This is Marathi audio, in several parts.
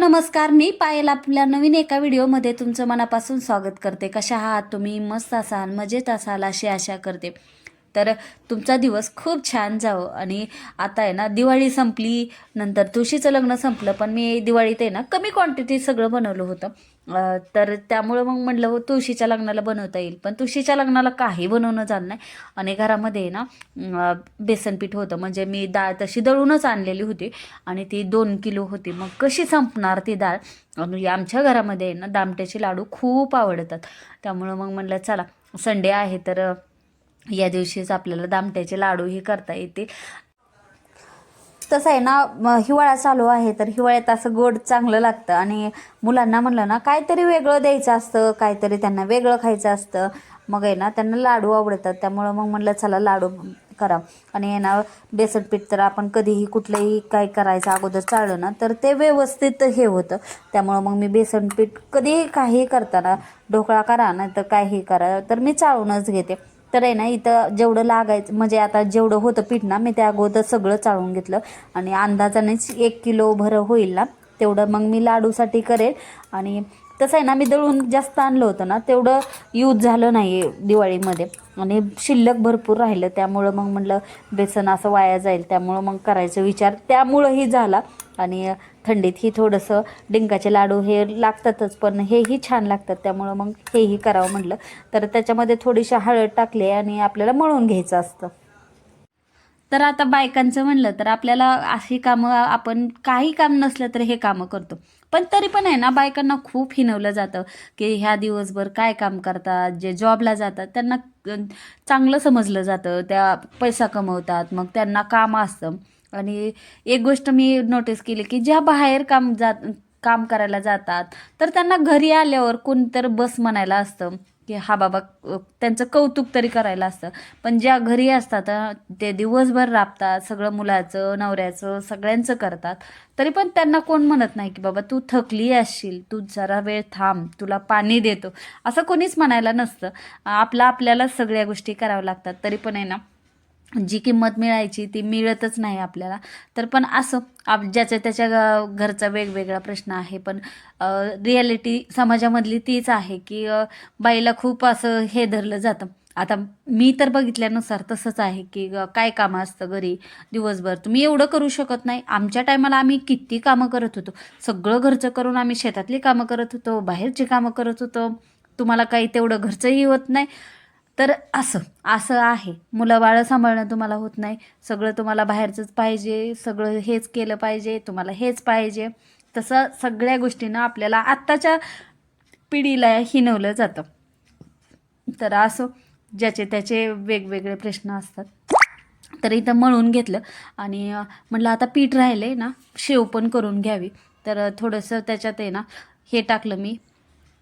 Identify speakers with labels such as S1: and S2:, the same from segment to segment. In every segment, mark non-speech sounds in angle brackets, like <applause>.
S1: नमस्कार मी पायल आपल्या नवीन एका व्हिडिओमध्ये तुमचं मनापासून स्वागत करते. कशा आहात तुम्ही? मस्त असाल मजेत असाल अशी आशा करते. तर तुमचा दिवस खूप छान जावं. आणि आता आहे ना दिवाळी संपली नंतर तुळशीचं लग्न संपलं पण मी दिवाळीत आहे ना कमी क्वांटिटी सगळं बनवलं होतं. तर त्यामुळं मग म्हटलं हो, तुळशीच्या लग्नाला बनवता येईल. पण तुळशीच्या लग्नाला काही बनवणं झालं नाही. आणि घरामध्ये आहे ना बेसनपीठ होतं. म्हणजे मी डाळ तशी दळूनच आणलेली होती. आणि ती दोन किलो होती. मग कशी संपणार ती डाळ? आणि आमच्या घरामध्ये आहे ना दामट्याचे लाडू खूप आवडतात. त्यामुळं मग म्हणलं चला संडे आहे तर या दिवशीच आपल्याला दामट्याचे लाडू हे करता येतील. तसं आहे ना हिवाळा चालू आहे तर हिवाळ्यात असं गोड चांगलं लागतं. आणि मुलांना म्हणलं ना काहीतरी वेगळं द्यायचं असतं काहीतरी त्यांना वेगळं खायचं असतं. मग आहे ना त्यांना लाडू आवडतात. त्यामुळं मग म्हणलं चला लाडू करा. आणि आहे ना बेसन पीठ तर आपण कधीही कुठलंही काय करायचं अगोदर चाललं ना तर ते व्यवस्थित हे होतं. त्यामुळं मग मी बेसन पीठ कधीही काही करताना ढोकळा करा ना तर काही करा तर मी चाळूनच घेते. तर आहे ना इथं जेवढं लागायचं म्हणजे आता जेवढं होतं पीठ ना मी त्या अगोदर सगळं चाळून घेतलं. आणि अंदाजानेच एक किलो भरं होईल ना तेवढं मग मी लाडूसाठी करेल. आणि तसं आहे ना मी दळून जास्त आणलं होतं ना तेवढं यूज झालं नाही दिवाळीमध्ये. आणि शिल्लक भरपूर राहिलं त्यामुळं मग म्हटलं बेसन असं वाया जाईल त्यामुळं मग करायचा विचार. त्यामुळंही झाला. आणि थंडीत ही थोडंसं डिंकाचे लाडू हे लागतातच पण हेही छान लागतात. त्यामुळं मग हेही करावं म्हटलं. तर त्याच्यामध्ये थोडीशी हळद टाकली आणि आपल्याला मळून घ्यायचं असतं. तर आता बायकांचं म्हणलं तर आपल्याला अशी कामं आपण काही काम नसलं तर हे कामं करतो. पण तरी पण आहे ना बायकांना खूप हिनवलं जातं की ह्या दिवसभर काय काम करतात जे जॉबला जातात त्यांना चांगलं समजलं जातं. त्या पैसा कमवतात मग त्यांना काम असतं. आणि एक गोष्ट मी नोटीस केली की ज्या बाहेर काम जात काम करायला जातात तर त्यांना घरी आल्यावर कोणतर बस म्हणायला असतं की हा बाबा त्यांचं कौतुक तरी करायला असतं. पण ज्या घरी असतात ते दिवसभर राबतात सगळं मुलाचं नवऱ्याचं सगळ्यांचं करतात तरी पण त्यांना कोण म्हणत नाही की बाबा तू थकली असशील तू जरा वेळ थांब तुला पाणी देतो. असं कोणीच म्हणायला नसतं. आपलं आपल्याला सगळ्या गोष्टी कराव्या लागतात तरी पण आहे ना. जी किंमत मिळायची ती मिळतच नाही आपल्याला. तर पण असं आप ज्याच्या त्याच्या घरचा वेगवेगळा प्रश्न आहे. पण रिॲलिटी समाजामधली तीच आहे की बाईला खूप असं हे धरलं जातं. आता मी तर बघितल्यानुसार तसंच आहे की काय कामं असतं घरी दिवसभर. तुम्ही एवढं करू शकत नाही. आमच्या टायमाला आम्ही किती कामं करत होतो. सगळं घरचं करून आम्ही शेतातली कामं करत होतो बाहेरची कामं करत होतो. तुम्हाला काही तेवढं घरचंही होत नाही. तर असं असं आहे. मुलं बाळं सांभाळणं तुम्हाला होत नाही. सगळं तुम्हाला बाहेरचंच पाहिजे. सगळं हेच केलं पाहिजे. तुम्हाला हेच पाहिजे. तसं सगळ्या गोष्टींना आपल्याला आत्ताच्या पिढीला हिनवलं जातं. तर असं ज्याचे त्याचे वेगवेगळे प्रश्न असतात. तर इथं मळून घेतलं आणि म्हटलं आता पीठ राहिले ना शेव पण करून घ्यावी. तर थोडंसं त्याच्यात आहे ना हे टाकलं मी.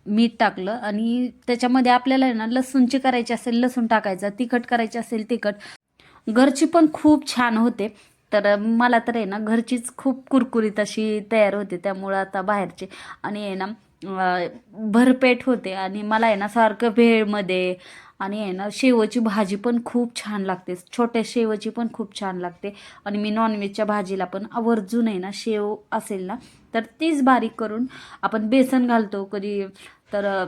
S1: मीठ टाकलं आणि त्याच्यामध्ये आपल्याला आहे ना लसूणची करायची असेल लसूण टाकायचं तिखट करायची असेल तिखट. घरची पण खूप छान होते. तर मला तर आहे ना घरचीच खूप कुरकुरीत अशी तयार होते त्यामुळं आता बाहेरची. आणि आहे ना भरपेट होते आणि मला आहे ना सारखं भेळमध्ये आणि आहे ना शेवची भाजी पण खूप छान लागते. छोट्या शेवची पण खूप छान लागते. आणि मी नॉनव्हेजच्या भाजीला पण आवर्जून आहे ना शेव असेल ना तर तीच बारीक करून आपण बेसन घालतो कधी तर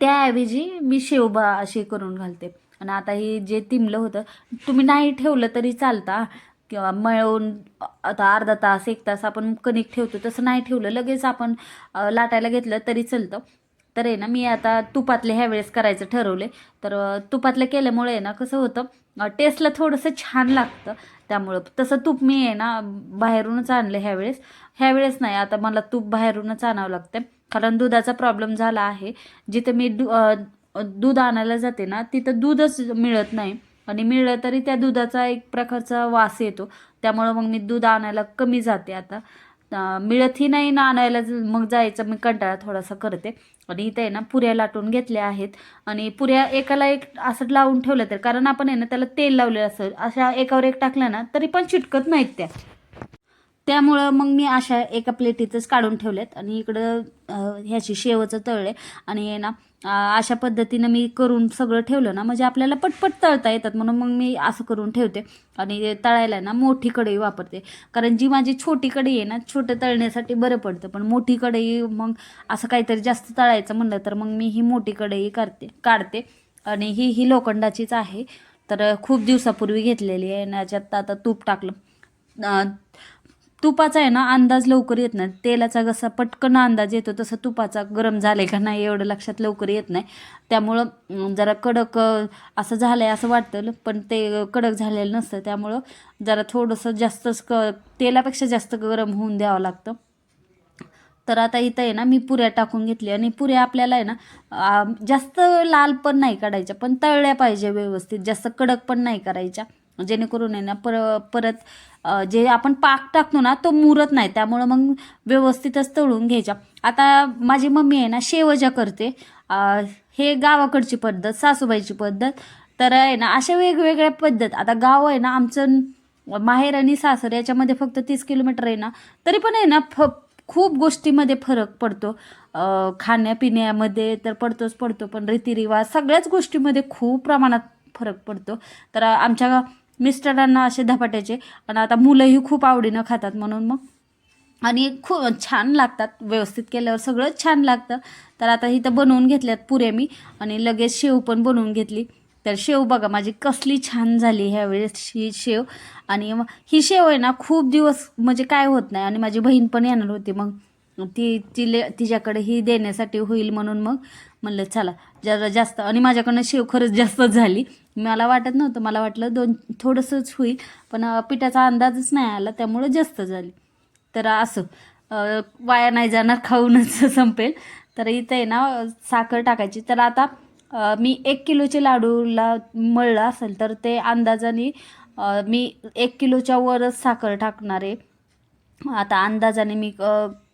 S1: त्याऐवजी मी शेवबा अशी करून घालते. आणि आता हे जे तिमलं होतं तुम्ही नाही ठेवलं तरी चालता. किंवा मळवून आता अर्धा तास एक तास आपण कणिक ठेवतो तसं नाही ठेवलं. लगेच आपण लाटायला घेतलं तरी चालतं. तर आहे ना मी आता तुपातले ह्या वेळेस करायचं ठरवले तर तुपातलं केल्यामुळे आहे ना कसं होतं टेस्टला थोडंसं छान लागतं. त्यामुळं तसं तूप मी आहे ना बाहेरूनच आणलं ह्यावेळेस ह्यावेळेस नाही आता मला तूप बाहेरूनच आणावं लागतं कारण दुधाचा प्रॉब्लेम झाला आहे. जिथे मी दू दूध आणायला जाते ना तिथं दूधच मिळत नाही. आणि मिळलं तरी त्या दुधाचा एक प्रकारचा वास येतो. त्यामुळं मग मी दूध आणायला कमी जाते आता. मिळतही नाही ना आणायला मग जायचं मी कंटाळा थोडासा करते. आणि इथे आहे ना पुऱ्या लाटून घेतल्या आहेत. आणि पुऱ्या एकाला एक असं लावून ठेवलं तर कारण आपण आहे ना त्याला तेल लावलेलं असं अशा एकावर एक टाकलं ना तरी पण चिटकत नाहीत त्या. त्यामुळं मग मी अशा एका प्लेटीतच काढून ठेवल्यात आणि इकडं ह्याची शेवचं तळले. आणि हे ना अशा पद्धतीनं मी करून सगळं ठेवलं ना म्हणजे आपल्याला पटपट तळता येतात. म्हणून मग मी असं करून ठेवते. आणि तळायला ना मोठी कढई वापरते. कारण जी माझी छोटी कढई आहे ना छोटं तळण्यासाठी बरं पडतं. पण मोठी कढई मग असं काहीतरी जास्त तळायचं म्हणलं तर मग मी ही मोठी कढई करते काढते. आणि ही ही लोखंडाचीच आहे. तर खूप दिवसापूर्वी घेतलेली आहे. आणि याच्यात आता तूप टाकलं. तुपाचा आहे ना अंदाज लवकर येत नाही. तेलाचा कसा पटकन अंदाज येतो तसं तुपाचा गरम झाले का नाही एवढं लक्षात लवकर येत नाही. त्यामुळं जरा कडक असं झालं आहे असं वाटतं पण ते कडक झालेलं नसतं. त्यामुळं जरा थोडंसं जास्तच क तेलापेक्षा जास्त गरम होऊन द्यावं लागतं. तर आता इथं आहे ना मी पुऱ्या टाकून घेतली आणि पुऱ्या आपल्याला आहे ना जास्त लाल पण नाही काढायच्या पण तळल्या पाहिजे व्यवस्थित. जास्त कडक पण नाही करायच्या. जेणेकरून आहे ना पर परत जे आपण पाक टाकतो ना तो मुरत नाही. त्यामुळं मग व्यवस्थितच तळून घ्यायच्या. आता माझी मम्मी आहे ना शेवजा करते. हे गावाकडची पद्धत सासूबाईची पद्धत. तर आहे ना अशा वेगवेगळ्या पद्धत. आता गाव आहे ना आमचं माहेर आणि सासर याच्यामध्ये फक्त तीस किलोमीटर आहे ना तरी पण आहे ना फ खूप गोष्टीमध्ये फरक पडतो. खाण्यापिण्यामध्ये तर पडतोच पडतो पण रीतिरिवाज सगळ्याच गोष्टीमध्ये खूप प्रमाणात फरक पडतो. तर आमच्या मिस्टरांना असे धपाट्याचे. आणि आता मुलंही खूप आवडीनं खातात म्हणून मग. आणि खूप छान लागतात. व्यवस्थित केल्यावर सगळंच छान लागतं. तर आता इथं बनवून घेतल्यात पुऱ्या मी. आणि लगेच शेव पण बनवून घेतली. तर शेव बघा माझी कसली छान झाली ह्यावेळेस ही शेव. आणि मग ही शेव आहे ना खूप दिवस म्हणजे काय होत नाही. आणि माझी बहीण पण येणार होती मग. ती तिले तिच्याकडे ही देण्यासाठी होईल म्हणून मग म्हणलं चला जरा जास्त आणि माझ्याकडनं शेव खरंच जास्तच झाली. मला वाटत नव्हतं मला वाटलं दोन थोडंसंच होईल पण पिठाचा अंदाजच नाही आला त्यामुळं जास्त झाली. तर असं वाया नाही जाणार खाऊनच <laughs> संपेल. तर इथं आहे ना साखर टाकायची. तर आता मी एक किलोचे लाडूला मळलं असेल तर ते अंदाजाने मी एक किलोच्या वरच साखर टाकणार आहे. आता अंदाजाने मी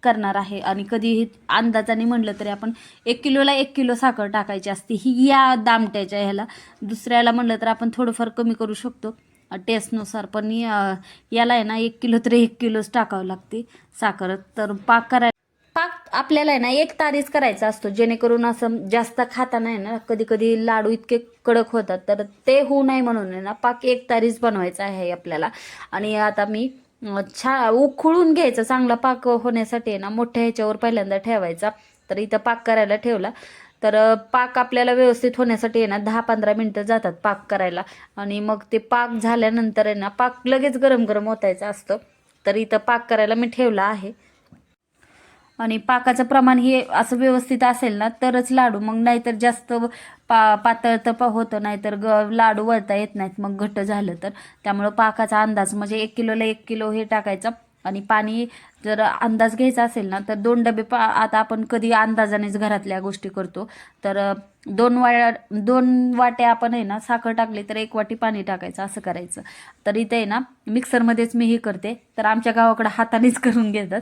S1: करणार आहे. आणि कधीही अंदाजाने म्हणलं तरी आपण एक किलोला एक किलो साखर टाकायची असते. ही या दामट्याच्या ह्याला. दुसऱ्याला म्हणलं तर आपण थोडंफार कमी करू शकतो. टेस्टनुसार. पण याला आहे ना एक किलो तरी एक किलोच टाकावं लागते साखर. तर पाक करायला पाक आपल्याला आहे ना एक तारीच करायचा असतो. जेणेकरून असं जास्त खाताना आहे ना. कधी कधी लाडू इतके कडक होतात. तर ते होऊ नये म्हणून आहे ना पाक एक तारीच बनवायचा आहे आपल्याला. आणि आता मी छा उखळून घ्यायचा. चांगला पाक होण्यासाठी आहे ना मोठ्या ह्याच्यावर पहिल्यांदा ठेवायचा. तर इथं पाक करायला ठेवला. तर पाक आपल्याला व्यवस्थित होण्यासाठी आहे ना दहा पंधरा मिनटं जातात पाक करायला. आणि मग ते पाक झाल्यानंतर आहे ना पाक लगेच गरम गरम होतायचं असतं. तर इथं पाक करायला मी ठेवला आहे. आणि पाकाचं प्रमाण हे असं व्यवस्थित असेल ना तरच लाडू. मग नाहीतर जास्त पा पातळ तर होतं नाहीतर ग लाडू वळता येत नाहीत. मग घट्ट झालं तर. त्यामुळं पाकाचा अंदाज म्हणजे एक किलोला एक किलो हे टाकायचं. आणि पाणी जर अंदाज घ्यायचा असेल ना तर दोन डबे पा आता आपण कधी अंदाजानेच घरातल्या गोष्टी करतो. तर दोन वाट्या दोन वाट्या आपण आहे ना साखर टाकली तर एक वाटी पाणी टाकायचं असं करायचं. तर इथे आहे ना मिक्सरमध्येच मी हे करते. तर आमच्या गावाकडं हातानेच करून घेतात.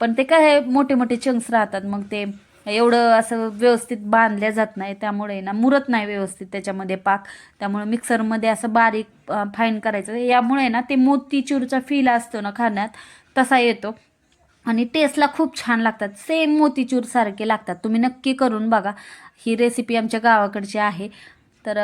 S1: पण ते काय मोठे मोठे चंक्स राहतात. मग ते एवढं असं व्यवस्थित बांधल्या जात नाही त्यामुळे ना मुरत नाही व्यवस्थित त्याच्यामध्ये पाक. त्यामुळे मिक्सरमध्ये असं बारीक फाईन करायचं. यामुळे ना ते मोतीचूरचा फील असतो ना खाण्यात तसा येतो. आणि टेस्टला खूप छान लागतात. सेम मोतीचूर सारखे लागतात. तुम्ही नक्की करून बघा. ही रेसिपी आमच्या गावाकडची आहे. तर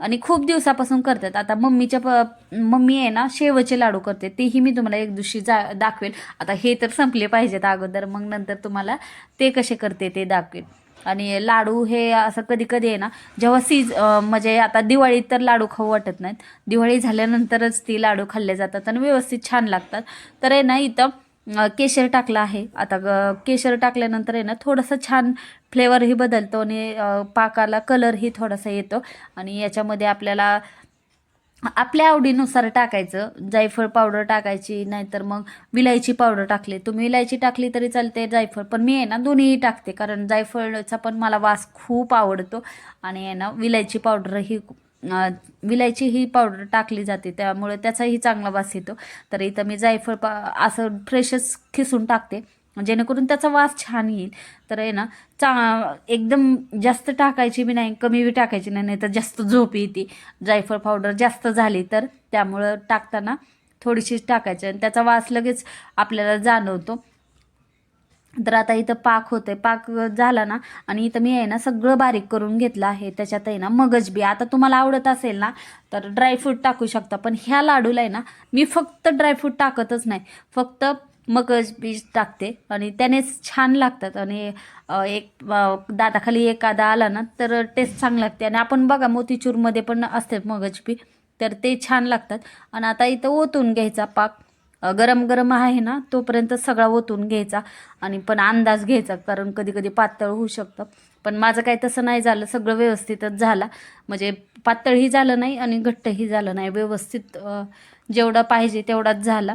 S1: आणि खूप दिवसापासून करतात. आता मम्मीच्या प मम्मी आहे ना शेवचे लाडू करते. तेही मी तुम्हाला एक दिवशी जा दाखवेल. आता हे तर संपले पाहिजेत अगोदर. मग नंतर तुम्हाला ते कसे करते ते दाखवेल. आणि लाडू हे असं कधी कधी आहे ना जेव्हा सीज म्हणजे आता दिवाळीत तर लाडू खाऊ वाटत नाहीत. दिवाळी झाल्यानंतरच ती लाडू खाल्ले जातात आणि व्यवस्थित छान लागतात. तर आहे ना इथं केशर टाकलं आहे. आता केशर टाकल्यानंतर आहे ना थोडंसं छान फ्लेवरही बदलतो आणि पाकाला कलरही थोडासा येतो. आणि याच्यामध्ये आपल्याला आपल्या आवडीनुसार टाकायचं. जायफळ पावडर टाकायची नाहीतर मग विलायची पावडर टाकली. तुम्ही विलायची टाकली तरी चालते जायफळ. पण मी आहे ना दोन्हीही टाकते. कारण जायफळचा पण मला वास खूप आवडतो. आणि आहे ना विलायची पावडर ही विलायची ही पावडर टाकली जाते त्यामुळे त्याचाही चांगला वास येतो. तर इथं मी जायफळ पा असं फ्रेशच खिसून टाकते. जेणेकरून त्याचा वास छान येईल. तर आहे ना चा एकदम जास्त टाकायची बी नाही कमी बी टाकायची नाही नाही तर जास्त झोप येते. जायफळ पावडर जास्त झाली तर त्यामुळं टाकताना थोडीशीच टाकायची. आणि त्याचा वास लगेच आपल्याला जाणवतो. तर आता इथं पाक होते पाक झाला ना आणि इथं मी आहे ना सगळं बारीक करून घेतलं आहे. त्याच्यात आहे ना मगज बी. आता तुम्हाला आवडत असेल ना तर ड्रायफ्रूट टाकू शकता. पण ह्या लाडूला आहे ना मी फक्त ड्रायफ्रूट टाकतच नाही. फक्त मगज बीज टाकते आणि त्यानेच छान लागतात. आणि एक दाताखाली एखादा आला ना तर टेस्ट चांगली लागते. आणि आपण बघा मोतीचूरमध्ये पण असते मगज बी. तर ते छान लागतात. आणि आता इथं ओतून घ्यायचा पाक. गरम गरम आहे ना तोपर्यंत सगळा ओतून घ्यायचा आणि पण अंदाज घ्यायचा कारण कधी कधी पातळ होऊ शकतं. पण माझं काही तसं नाही झालं सगळं व्यवस्थितच झाला. म्हणजे पातळही झालं नाही आणि घट्टही झालं नाही. व्यवस्थित जेवढा पाहिजे तेवढाच झाला.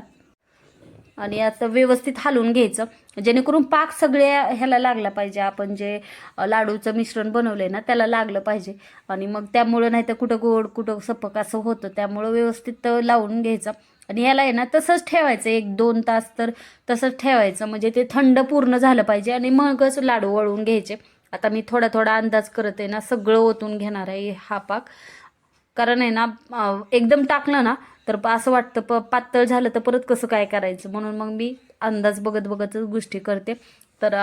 S1: आणि आता व्यवस्थित हलवून घ्यायचं. जेणेकरून पाक सगळ्या ह्याला लागला पाहिजे. आपण जे लाडूचं मिश्रण बनवलं आहे ना त्याला लागलं पाहिजे. आणि मग त्यामुळं नाही तर कुठं गोड कुठं सपक असं होतं. त्यामुळं व्यवस्थित लावून घ्यायचं. आणि ह्याला आहे ना तसंच ठेवायचं एक दोन तास तर तसंच ठेवायचं. म्हणजे ते थंड पूर्ण झालं पाहिजे आणि मगच लाडू वळवून घ्यायचे. आता मी थोडा थोडा अंदाज करत आहे ना सगळं ओतून घेणार आहे हा पाक. कारण आहे ना एकदम टाकलं ना तर प- असं वाटतं प पातळ झालं तर परत कसं काय करायचं? म्हणून मग मी अंदाज बघत बघतच गोष्टी करते. तर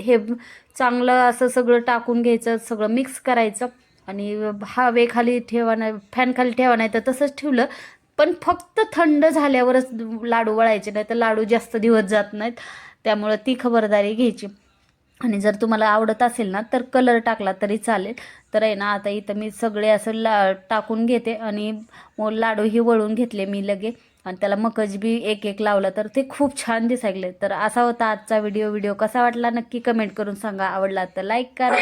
S1: हे चांगलं असं सगळं टाकून घ्यायचं सगळं मिक्स करायचं. आणि हवेखाली ठेवा नाही फॅनखाली ठेवा नाही तर तसंच ठेवलं. पण फक्त थंड झाल्यावरच लाडू वळायचे नाही तर लाडू जास्त दिवस जात नाहीत. त्यामुळं ती खबरदारी घ्यायची. आणि जर तुम्हाला आवडत असेल ना तर कलर टाकला तरी चालेल. तर आहे ना आता इथं मी सगळे असं ला टाकून घेते आणि मग लाडूही वळून घेतले मी लगे. आणि त्याला मकज बी एक एक लावला तर ते खूप छान दिसायले. तर असा होता आजचा व्हिडिओ. व्हिडिओ कसा वाटला नक्की कमेंट करून सांगा. आवडला तर लाईक करा.